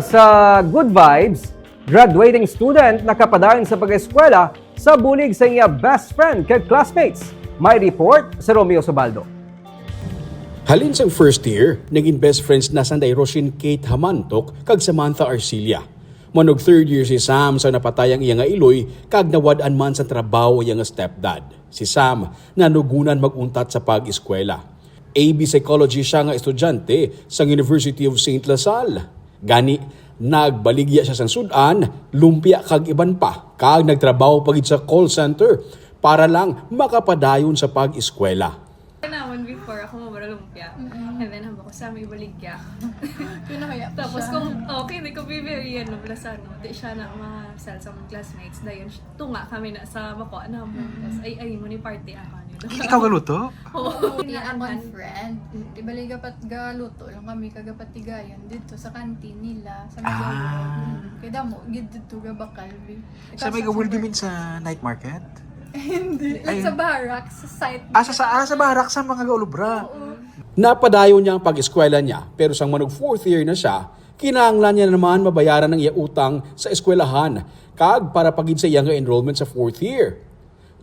Sa Good Vibes, graduating student nakapadayon sa pag-eskwela sa bulig sa iya best friend kag classmates. May report sa Romeo Sobaldo. Halin sang first year, naging best friends na sanday Roshin Kate Hamantok kag Samantha Arcilia. Manog third year si Sam sa napatayang iya nga iloy kag nawad-an man sa trabaho iya nga stepdad. Si Sam nanugunan maguntat sa pag-eskwela. AB Psychology siya nga estudyante sa University of St. Lasal. Gani, nagbaligya siya sa sudan, lumpia kag iban pa, kag nagtrabaho pagid sa call center para lang makapadayon sa pag-eskwela. Naman before ako mabara lumpia. And then hamba ko sa may baligya. Pinakaya Tapos kung okay, di ko be very ano, blasa no. Di siya na ma-sell sa mga classmates. Dayon, tunga kami na sa bako na mo. Tapos ay ay mo ni party ako nito. Ikaw galuto? Oo. Hindi akong friend. Di bali gapat galuto lang kami kagapat tigayan dito sa kantin nila sa may Ah. Kaya damo gid dito ga bakal bi. Sa may will be mean sa night market? Hindi. Ay. Like sa barracks, sa site. Ah, sa, sa, ah, sa barak sa mga gaulubra. Napadayon niya ang pag-eskwela niya pero sang manog fourth year na siya, kinahanglan niya naman mabayaran ng iya utang sa eskwelahan kag para pagid sa iya nga enrollment sa fourth year.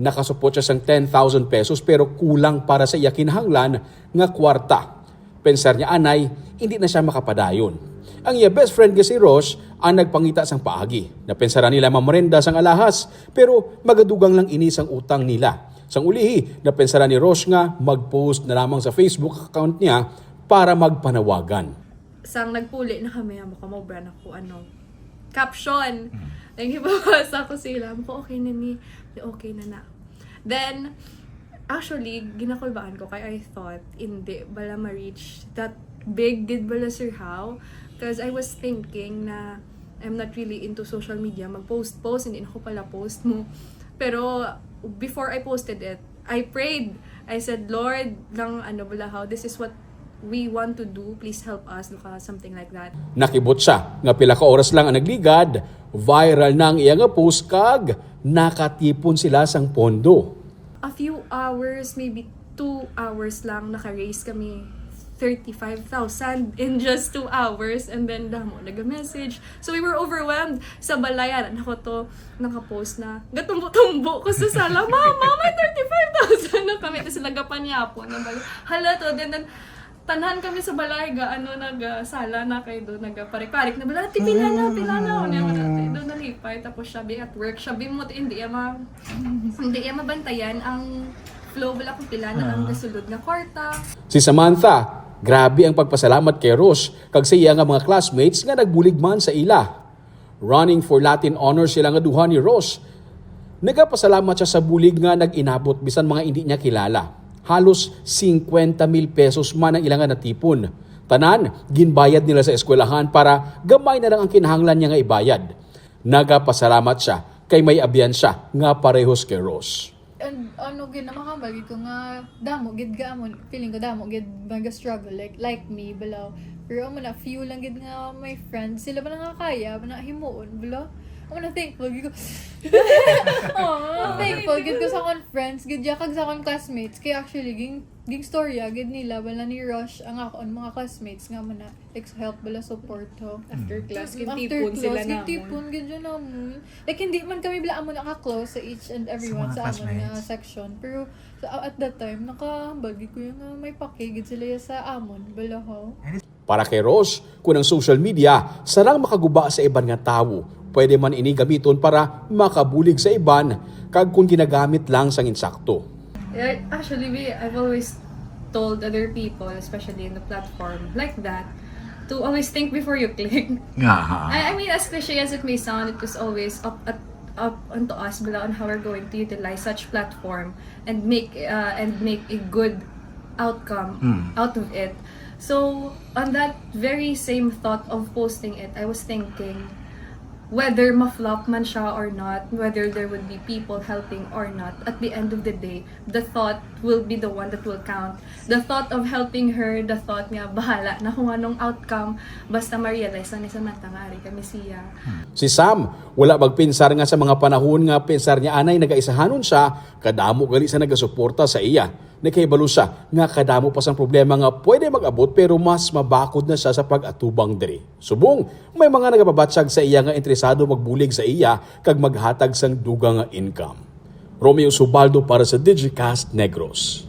Nakasupot siya sang 10,000 pesos pero kulang para sa iya kinahanglan nga kwarta. Pensar niya anay, hindi na siya makapadayon. Ang iya best friend nga si Rosh ang nagpangita sang paagi. Napensara nila mamorenda sang alahas pero magadugang lang ini sang utang nila. Sang ulihi, napensara ni Rosh nga mag-post na lamang sa Facebook account niya para magpanawagan. Sang nagpuli na kami, hamba ko mabra na ko ano. Caption! Thank you babasa ko sila. Ko okay na ni. Okay na na. Then, actually, ginakulbaan ko kay I thought, hindi, bala ma-reach that big did bala sir how? Because I was thinking na I'm not really into social media. Mag-post-post, hindi na ko pala post mo. Pero, before I posted it, I prayed. I said, Lord, lang ano bala how, this is what we want to do. Please help us. Luka, something like that. Nakibot siya nga pila ka oras lang ang nagligad, viral na ang iya nga post kag nakatipon sila sang pondo. A few hours, maybe two hours lang, naka-raise kami 35,000 in just two hours. And then, damo, nag-message. So, we were overwhelmed. Sa balayan, ako to, nakapost na, gatumbo-tumbo ko sa sala, Mama, may 35,000 na kami. Tapos nagapanyapo na bala. Hala to, then, then, tanahan kami sa balay, ga, ano, nag-sala na kayo doon, nagparik-parik na bala, ti, pila na, pila na, ano yung mga doon nalipay, tapos siya be at work, siya be mo, hindi yan ma, hindi yan mabantayan ang flow wala kung pila na ang nasulod na kwarta. Si Samantha, grabe ang pagpasalamat kay Rosh kag sa iya nga mga classmates nga nagbulig man sa ila. Running for Latin honors sila nga duha ni Rosh. Nagapasalamat siya sa bulig nga nag-inabot bisan mga hindi niya kilala. Halos 50 mil pesos man ang ilang nga natipon. Tanan, ginbayad nila sa eskwelahan para gamay na lang ang kinahanglan niya nga ibayad. Nagapasalamat siya kay may abyan siya nga parehos kay Rosh. And ano gid na makabagi ko nga damo gid ga mo feeling ko damo gid mga struggle like like me balaw. Pero amo na few lang gid nga my friends sila ba nga kaya ba na himuon balaw. Amo na thankful gid ko. Oh, thankful gid ko sa kon friends. Gid ya kag sa kon classmates. Kay actually ging ging storya gid nila. Bala ni Rush ang akon mga classmates nga mo na ex help bala support ho. After class, After kitipon sila class, na kitipon gid yun namon. Like hindi man kami bila amo naka-close sa each and everyone Sa sa, amon nga section. Pero sa, at that time nakabagi ko yung uh, may pakigid sila ya sa amon bala ho. Para kay Ross, kung ang social media sarang makaguba sa iban nga tawo, pwede man ini gamiton para makabulig sa iban kag kung ginagamit lang sang insakto. Yeah, Actually, we, I've always told other people, especially in the platform like that, to always think before you click. Nga. I, I mean, as cliche as it may sound, it was always up at up onto us bala on how we're going to utilize such platform and make uh, and make a good outcome Mm. out of it. So on that very same thought of posting it, I was thinking, whether ma-flop man siya or not, whether there would be people helping or not, at the end of the day, the thought will be the one that will count. The thought of helping her, the thought nga, bahala na kung anong outcome, basta ma-realize na ni Samantha nga, ari kami siya. Si Sam, wala magpinsar nga sa mga panahon nga pinsar niya anay nagaisahanon siya, kadamo gali sa nagasuporta sa iya. Nakahibalo siya nga kadamo pa sang problema nga pwede mag-abot pero mas mabakod na siya sa pag-atubang diri. Subong, may mga nagababatsag sa iya nga interesado magbulig sa iya kag maghatag sang dugang nga income. Romeo Subaldo para sa Digicast Negros.